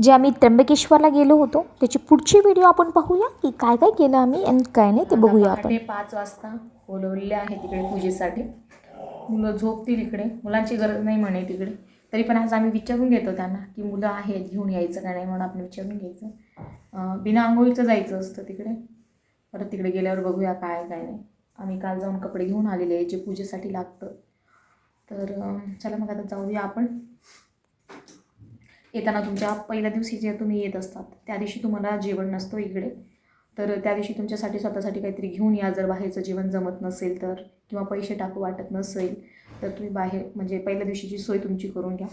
जे आम्ही त्र्यंबकेश्वरला गेलो होतो त्याची पुढची व्हिडिओ आपण पाहूया की काय काय केलं आम्ही आणि काय नाही ते बघूया आपण. पाच वाजता बोलवलेले आहे तिकडे पूजेसाठी. मुलं झोपतील इकडे मुलांची गरज नाही म्हणे तिकडे. तरी पण आज आम्ही विचारून घेतो त्यांना की मुलं आहेत घेऊन यायचं का नाही म्हणून आपण विचारून घ्यायचं. बिना आंघोळीचं जायचं असतं तिकडे. परत तिकडे गेल्यावर बघूया काय काय नाही. आम्ही काल जाऊन कपडे घेऊन आलेले आहे जे पूजेसाठी लागतं. तर चला मग आता जाऊया आपण. येताना तुमच्या पहिल्या दिवशी जे तुम्ही येत असतात त्या दिवशी तुम्हाला जेवण नसतो इकडे. तर त्या दिवशी तुमच्यासाठी स्वतःसाठी काहीतरी घेऊन या जर बाहेरचं जेवण जमत नसेल तर किंवा पैसे टाकू वाटत नसेल तर तुम्ही बाहेर म्हणजे पहिल्या दिवशीची सोय तुमची करून घ्या.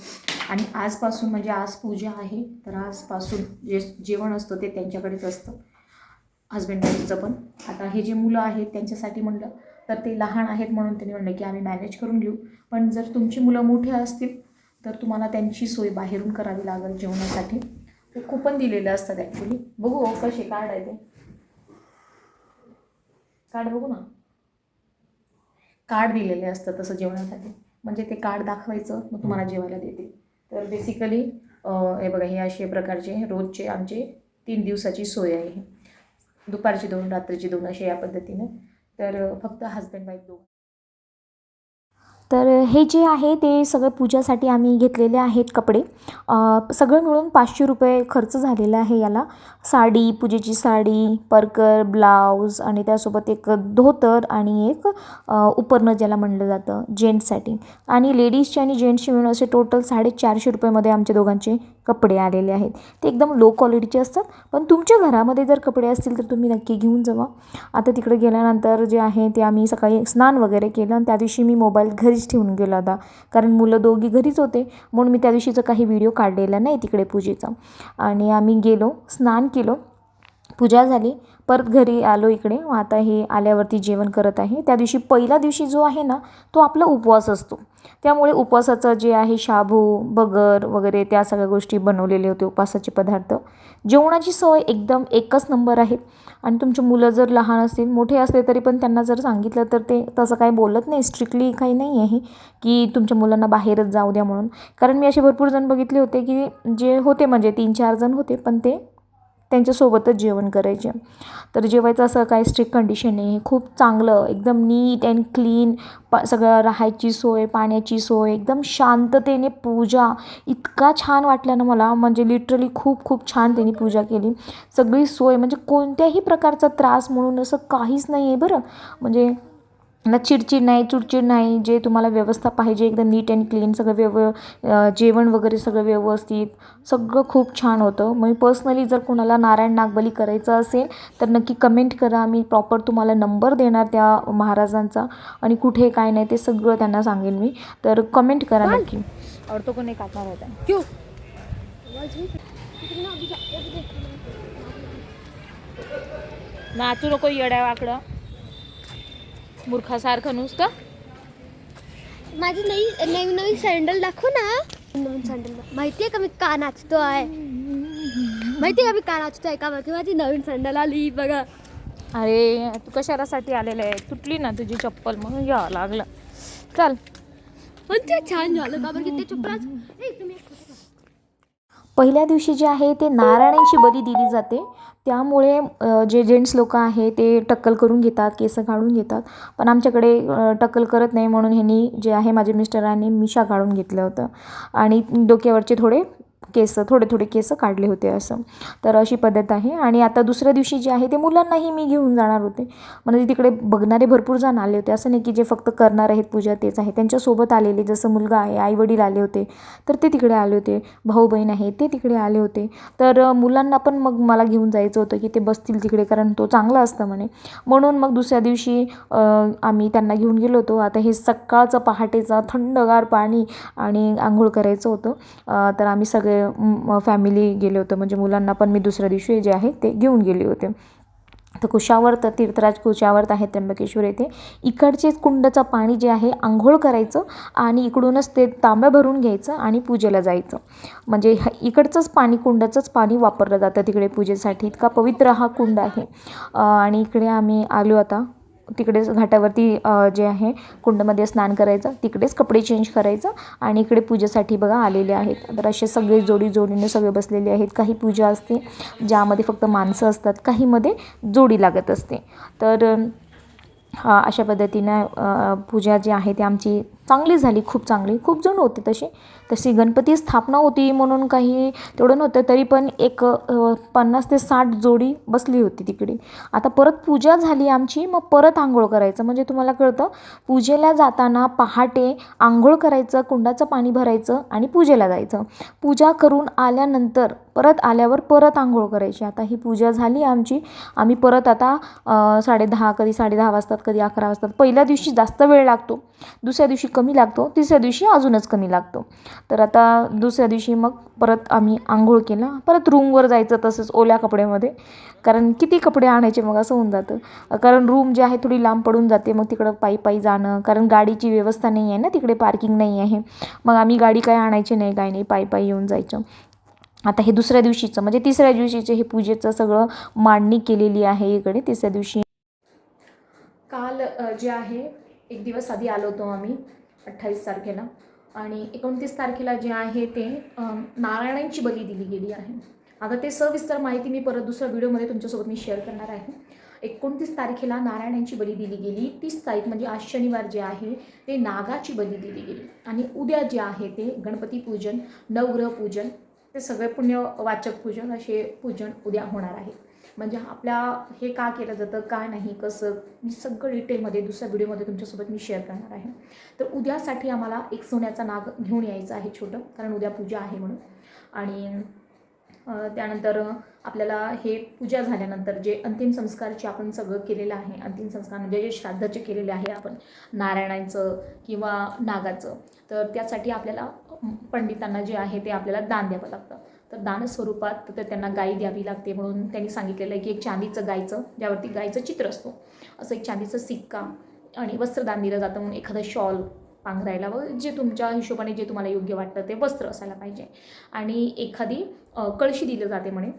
आणि आजपासून म्हणजे आज पूजा आहे तर आजपासून जे जेवण असतं ते त्यांच्याकडेच असतं. हजबंडचं वाईफचं पण. आता हे जे मुलं आहेत त्यांच्यासाठी म्हणलं तर ते लहान आहेत म्हणून त्यांनी म्हणलं की आम्ही मॅनेज करून घेऊ. पण जर तुमची मुलं मोठी असतील तर तुम्हाला त्यांची सोय बाहेरून करावी लागेल जेवणासाठी. ते कुपन दिलेले असतात ॲक्च्युली बघू कसे कार्ड आहे ते. कार्ड बघू ना. कार्ड दिलेले असतं तसं जेवणासाठी. म्हणजे ते कार्ड दाखवायचं मग तुम्हाला जेवायला देते. तर बेसिकली हे बघा हे असे प्रकारचे रोजचे आमचे तीन दिवसाची सोय आहे दुपारचे दुपारची दोन रात्रीची दोन असे या पद्धतीनं. तर फक्त हजबंड वाईफ दोन तर हे जे आहे ते सगळं पूजासाठी आम्ही घेतलेले आहेत कपडे. सगळं मिळून पाचशे रुपये खर्च झालेला आहे याला. साडी पूजेची साडी परकर ब्लाऊज आणि त्यासोबत एक धोतर आणि एक उपरणं ज्याला म्हणलं जातं जेंट्ससाठी. आणि लेडीजचे आणि जेंट्सचे मिळून असे टोटल साडेचारशे रुपयेमध्ये आमच्या दोघांचे कपडे आलेले आहेत. ते एकदम लो क्वालिटीचे असतात. पण तुमच्या घरामध्ये जर कपडे असतील तर तुम्ही नक्की घेऊन जावा. आता तिकडे गेल्यानंतर जे आहे ते आम्ही सकाळी स्नान वगैरे केलं आणि त्या दिवशी मी मोबाईल घरीच ठेवून गेला होता कारण मुलं दोघी घरीच होते. म्हणून मी त्या दिवशीचा काही व्हिडिओ काढलेला नाही तिकडे पूजेचा. आणि आम्ही गेलो स्नान केलो. पूजा झाली. परत घरी आलो इकडे. मग आता हे आल्यावरती जेवण करत आहे. त्या दिवशी पहिल्या दिवशी जो आहे ना तो आपला उपवास असतो. त्यामुळे उपवासाचं जे आहे शाबू बगर वगैरे त्या सगळ्या गोष्टी बनवलेले होते उपवासाचे पदार्थ. जेवणाची सवय एकदम एकच नंबर आहे. आणि तुमची मुलं जर लहान असतील मोठे असले तरी पण त्यांना जर सांगितलं तर ते तसं काही बोलत नाही. स्ट्रिक्टली काही नाही आहे की तुमच्या मुलांना बाहेरच जाऊ द्या म्हणून. कारण मी असे भरपूर जण बघितले होते की जे होते म्हणजे तीन चार जण होते पण ते त्यांच्यासोबतच जेवण करायचे. तर जेवायचं असं काही स्ट्रिक्ट कंडिशन नाही. खूप चांगलं एकदम नीट अँड क्लीन पा सगळं राहायची सोय पाण्याची सोय एकदम शांततेने पूजा. इतका छान वाटलं ना मला. म्हणजे लिटरली खूप खूप छान त्यांनी पूजा केली. सगळी सोय म्हणजे कोणत्याही प्रकारचा त्रास म्हणून असं काहीच नाही आहे बरं. म्हणजे ना चिडचिड नाही चिडचिड नाही जे तुम्हाला व्यवस्था पाहिजे एकदम नीट अँड क्लीन सगळं व्यव जेवण वगैरे सगळं व्यवस्थित सगळं खूप छान होतं. मग पर्सनली जर कोणाला नारायण नागबली करायचं असेल तर नक्की कमेंट करा. मी प्रॉपर तुम्हाला नंबर देणार त्या महाराजांचा आणि कुठे काय नाही ते सगळं त्यांना सांगेन मी. तर कमेंट करा नक्की. और तो कोणी कापणार होता क्यों? नाचू नको येड्या वाकडं. मूर्खासारखं नुसतं? माझी नवी नवीन नवीन सँडल दाखव ना. नवीन सँडल माहितीये का मी का नाचतो आहे माहितीये का मी का नाचतोय? का माहिती माझी नवीन सँडल आली बघा. अरे तू कशासाठी आलेलं आहे? तुटली ना तुझी चप्पल म्हणून यावं लागलं. चल. पण ते छान झालं का बरं? की ते चप्पल तुम्ही. पहिल्या दिवशी जे आहे ते नारायणांची बली दिली जाते. त्यामुळे जे जेंट्स लोक आहे ते टक्कल करून घेतात केस काढून घेतात. पण आमच्याकडे टक्कल करत नाही म्हणून ह्यांनी जे आहे माझ्या मिस्टरांनी मिशा काढून घेतलं होतं. आणि डोक्यावरचे थोडे केस थोडे थोडे केस काढले होते असं. तर अशी पद्धत आहे. आणि आता दुसऱ्या दिवशी जे आहे ते मुलांनाही मी घेऊन जाणार होते. म्हणजे तिकडे बघणारे भरपूर जण आले होते. असं नाही की जे फक्त करणार आहेत पूजा तेच आहे. त्यांच्यासोबत आलेले जसं मुलगा आहे आई वडील आले होते तर ते तिकडे आले होते. भाऊ बहीण आहे ते तिकडे आले होते. तर मुलांना पण मग मला घेऊन जायचं होतं की ते बसतील तिकडे कारण तो चांगला असतं म्हणे. म्हणून मग दुसऱ्या दिवशी आम्ही त्यांना घेऊन गेलो होतो. आता हे सकाळचं पहाटेचं थंडगार पाणी आणि आंघोळ करायचं होतं. तर आम्ही सगळे फॅमिली गेले होतो. म्हणजे मुलांना पण मी दुसऱ्या दिवशी जे आहे ते घेऊन गेले होते. तर कुशावर तर तीर्थराज कुशावर्त आहे त्र्यंबकेश्वर येथे. इकडचेच कुंडचं पाणी जे आहे आंघोळ करायचं आणि इकडूनच ते तांब्या भरून घ्यायचं आणि पूजेला जायचं. म्हणजे ह- इकडचंच पाणी कुंडाचंच पाणी वापरलं जातं तिकडे पूजेसाठी. इतका पवित्र हा कुंड आहे. आणि इकडे आम्ही आलो आता. तिकडेच घाटावरती जे आहे कुंडमध्ये स्नान करायचं तिकडेच कपडे चेंज करायचं आणि इकडे पूजेसाठी बघा आलेले आहेत. तर असे सगळे जोडी जोडीने सगळे बसलेले आहेत. काही पूजा असते ज्यामध्ये फक्त माणसं असतात काहीमध्ये जोडी लागत असते. तर हा अशा पद्धतीनं पूजा जी आहे ती आमची चांगली झाली खूप चांगली. खूप जण होते तसे. तशी गणपती स्थापना होती म्हणून काही तेवढं नव्हतं तरी पण एक पन्नास ते साठ जोडी बसली होती तिकडे. आता परत पूजा झाली आमची मग परत आंघोळ करायचं. म्हणजे तुम्हाला कळतं पूजेला जाताना पहाटे आंघोळ करायचं कुंडाचं पाणी भरायचं आणि पूजेला जायचं. पूजा करून आल्यानंतर परत आल्यावर परत आंघोळ करायची. आता ही पूजा झाली आमची. आम्ही परत आता साडेदहा कधी साडेदहा वाजतात कधी अकरा वाजतात. पहिल्या दिवशी जास्त वेळ लागतो. दुसऱ्या दिवशी कमी लागतो तिसऱ्या दिवशी अजूनच कमी लागतो. तर आता दुसऱ्या दिवशी मग परत आम्ही आंघोळ केला. परत रूमवर जायचं तसंच ओल्या कपड्यामध्ये. कारण किती कपडे आणायचे मग असं होऊन जातं. कारण रूम जे आहे थोडी लांब पडून जाते. मग तिकडं पायी पायी जाणं. कारण गाडीची व्यवस्था नाही आहे ना तिकडे पार्किंग नाही आहे. मग आम्ही गाडी काय आणायची नाही काय नाही पायी पायी येऊन जायचं. आता हे दुसऱ्या दिवशीचं म्हणजे तिसऱ्या दिवशीचे हे पूजेचं सगळं मांडणी केलेली आहे इकडे तिसऱ्या दिवशी. काल जे आहे एक दिवस आधी आलो होतो आम्ही. अठ्ठावीस तारखेला. आणि एकोणतीस तारखेला जे आहे ते नारायणांची बली दिली गेली आहे. आता ते सविस्तर माहिती मी परत दुसऱ्या व्हिडिओमध्ये तुमच्यासोबत मी शेअर करणार आहे. एकोणतीस तारखेला नारायणांची बली दिली गेली. तीस तारीख म्हणजे आज शनिवार जे आहे ते नागाची बली दिली गेली. आणि उद्या जे आहे ते गणपती पूजन नवग्रह पूजन ते सगळे पुण्यवाचक पूजन असे पूजन उद्या होणार आहे. म्हणजे आपल्या हे का केलं जातं काय नाही कसं मी सगळं डिटेलमध्ये दुसऱ्या व्हिडिओमध्ये तुमच्यासोबत मी शेअर करणार आहे. तर उद्यासाठी आम्हाला एक सोन्याचा नाग घेऊन यायचं आहे छोटं कारण उद्या पूजा आहे म्हणून. आणि त्यानंतर आपल्याला हे पूजा झाल्यानंतर जे अंतिम संस्कारचे आपण सगळं केलेलं आहे अंतिम संस्कार म्हणजे जे श्राद्धाचे केलेले आहे आपण नारायणाचं किंवा नागाचं तर त्यासाठी आपल्याला पंडितांना जे आहे ते आपल्याला दान द्यावं लागतं. तर दान स्वरूपात तर त्यांना गाई द्यावी लागते म्हणून त्यांनी सांगितलेलं आहे की एक चांदीचं गायचं ज्यावरती गायचं चित्र असतो असं एक चांदीचं सिक्का आणि वस्त्रदान दिलं जातं म्हणून एखादं शॉल पांघरायला व जे तुमच्या हिशोबाने जे तुम्हाला योग्य वाटतं ते वस्त्र असायला पाहिजे. आणि एखादी कळशी दिलं जाते म्हणे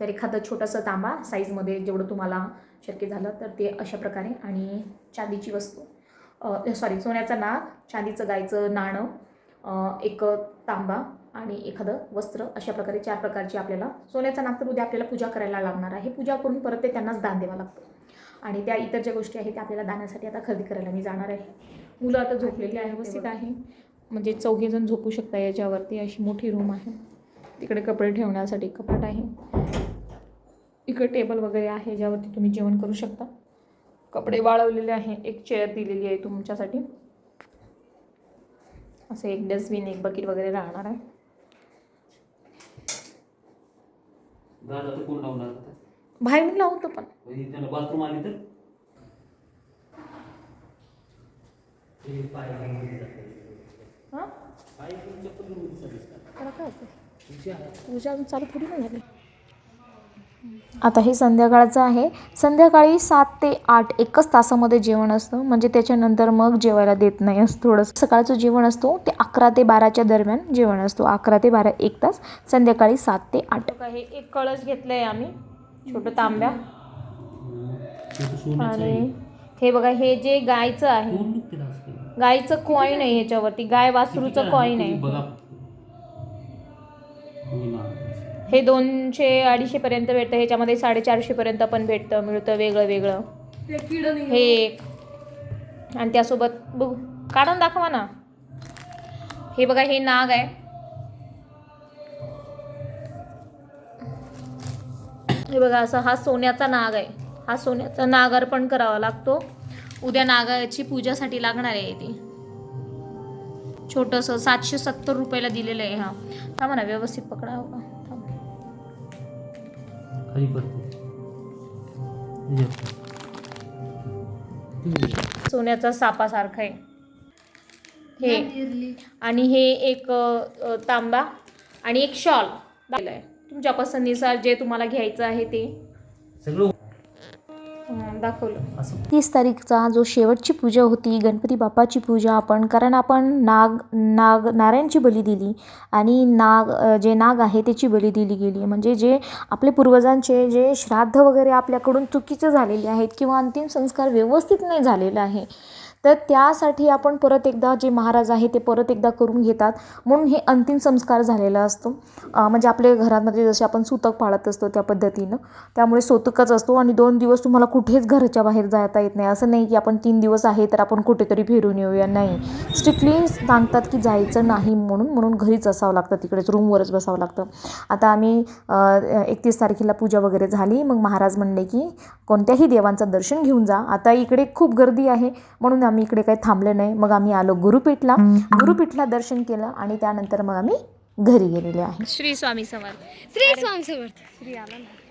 तर एखादं छोटंसं तांबा साईजमध्ये जेवढं तुम्हाला शक्य झालं तर ते अशा प्रकारे आणि चांदीची वस्तू. सॉरी सोन्याचा नाग चांदीचं गायचं नाणं एक तांबा आणि एखादं वस्त्र अशा प्रकारे चार प्रकारची आपल्याला सोन्याचा नाग तर उद्या आपल्याला पूजा करायला लागणार आहे. पूजा करून परत ते त्यांनाच दान द्यावं लागतं. आणि त्या इतर ज्या गोष्टी आहेत त्या आपल्याला दानासाठी आता खरेदी करायला मी जाणार आहे. मुलं आता झोपलेली आहे व्यवस्थित आहे. म्हणजे चौघेजण झोपू शकता याच्यावरती. अशी मोठी रूम आहे. तिकडे कपडे ठेवण्यासाठी कपाट आहे. इकडे टेबल वगैरे आहे ज्यावरती तुम्ही जेवण करू शकता. कपडे वाळवलेले आहे. एक चेअर दिलेली आहे तुमच्यासाठी. असं एक डस्टबिन एक बकेट वगैरे राहणार आहे. दादा तर कोण लावणार आता बाहेरून लावतो पण त्याला बाथरूम आली तर. हां? त्याला काय होतं. पूजा चालू थोडी नाही झाली आता हे संध्याकाळचं आहे. संध्याकाळी सात ते आठ एकच तासामध्ये जेवण असतं. म्हणजे त्याच्यानंतर मग जेवायला देत नाही असं थोडंसं. सकाळचं जेवण असतो. ते अकरा ते बाराच्या दरम्यान जेवण असतो. अकरा ते बारा एक तास. संध्याकाळी सात ते आठ. हे एक कळश घेतलंय आम्ही. छोटं तांब्या. आहे. आणि हे बघा हे जे गायचं आहे? गायचं कॉईन आहे ह्याच्यावरती. गाय वासरूचं कॉईन आहे? हे दोनशे अडीचशे पर्यंत भेटतं ह्याच्यामध्ये साडेचारशे पर्यंत पण भेटतं मिळतं वेगळं वेगळं. हे एक. आणि त्यासोबत बघू. काढून दाखवा ना. हे बघा हे नाग आहे. हे बघा असं हा सोन्याचा नाग आहे. हा सोन्याचा नाग अर्पण करावा लागतो. उद्या नागाची पूजासाठी लागणार आहे ती. छोटंसं सातशे सत्तर रुपयाला दिलेलं आहे हा. थांबा ना व्यवस्थित पकडा हो का? थांबा. खाली पडते ह्याच्यात. ते सोन्याचा सापासारखा आहे. हे आणि हे एक तांबा आणि एक शॉल आहे. तुमच्या पसंतीनुसार जे तुम्हाला घ्यायचं आहे ते. सगळं दाखवलं. असं. तीस तारीखचा जो शेवटची पूजा होती गणपती बाप्पाची पूजा आपण कारण आपण नाग नाग नारायणची बली दिली आणि नाग जे नाग आहे त्याची बली दिली गेली. म्हणजे जे आपले पूर्वजांचे जे श्राद्ध वगैरे आपल्याकडून चुकीचे झालेले आहेत किंवा अंतिम संस्कार व्यवस्थित नाही झालेला आहे तर त्यासाठी आपण परत एकदा जे महाराज आहे ते परत एकदा करून घेतात. म्हणून हे अंतिम संस्कार झालेला असतो. म्हणजे आपल्या घरामध्ये जसे आपण सुतक पाळत असतो त्या पद्धतीनं. त्यामुळे सोतकच असतो आणि दोन दिवस तुम्हाला कुठेच घराच्या बाहेर जाता येत नाही. असं नाही की आपण तीन दिवस आहे तर आपण कुठेतरी फिरून येऊया. नाही. स्ट्रिक्टली सांगतात की जायचं नाही म्हणून म्हणून घरीच असावं लागतं. तिकडेच रूमवरच बसावं लागतं. आता आम्ही एकतीस तारखेला पूजा वगैरे झाली. मग महाराज म्हणले की कोणत्याही देवांचं दर्शन घेऊन जा. आता इकडे खूप गर्दी आहे. म्हणून आम्ही इकडे काही थांबले नाही. मग आम्ही आलो गुरुपीठला. गुरुपीठला दर्शन केलं आणि त्यानंतर मग आम्ही घरी गेलेले आहे. श्री स्वामी समर्थ. श्री स्वामी समर्थ. श्री आला ना